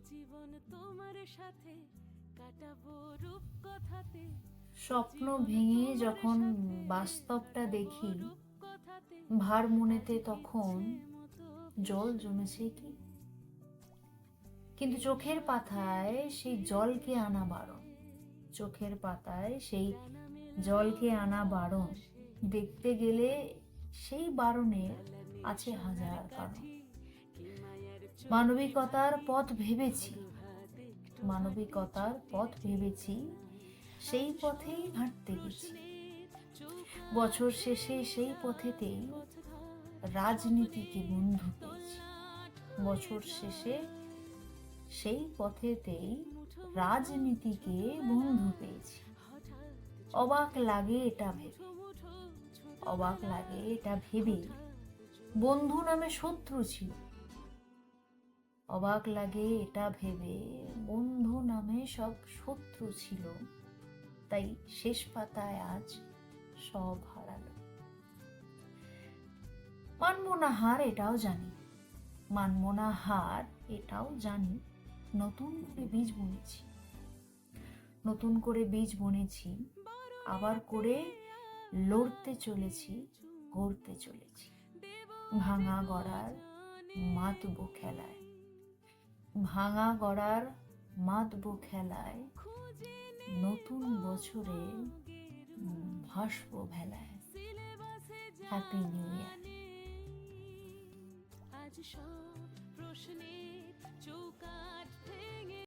জীবন তোমার সাথে কাটাবো রূপ কথাতে স্বপ্ন ভেঙে যখন বাস্তবটা দেখি ভার মনেতে তখন জল জমেছে কি? কিন্তু চোখের পাতায় সেই জলকে আনা বারণ। চোখের পাতায় সেই জলকে আনা বারণ। দেখতে গেলে সেই বারণের আছে হাজার কারণ। মানবিকতার পথ ভেবেছি। মানবিকতার পথ ভেবেছি, সেই পথেই হাঁটতে গেছি। বছর শেষে সেই পথেতেই রাজনীতিকে বন্ধু পেয়েছি। বছর শেষে সেই পথেতেই রাজনীতিকে বন্ধু পেয়েছি। অবাক লাগে এটা ভেবে। অবাক লাগে এটা ভেবে বন্ধু নামে শত্রু ছিল। অবাক লাগে এটা ভেবে। বন্ধু নামে সব শত্রু ছিল। তাই শেষ পাতায় আজ সব হারালো। মানবো না হার এটাও জানি। মানবো না হার এটাও জানি। নতুন করে বীজ বুনেছি। নতুন করে বীজ বুনেছি। আবার করে লড়তে চলেছি, গড়তে চলেছি। ভাঙা গড়ার মাতবো খেলায়। ভাঙা গড়ার মাতব খেলায় নতুন বছরে ভাসব ভেলায়। হ্যাপি নিউ ইয়ার আজ সব প্রশ্নের চৌকাঠ ভেঙে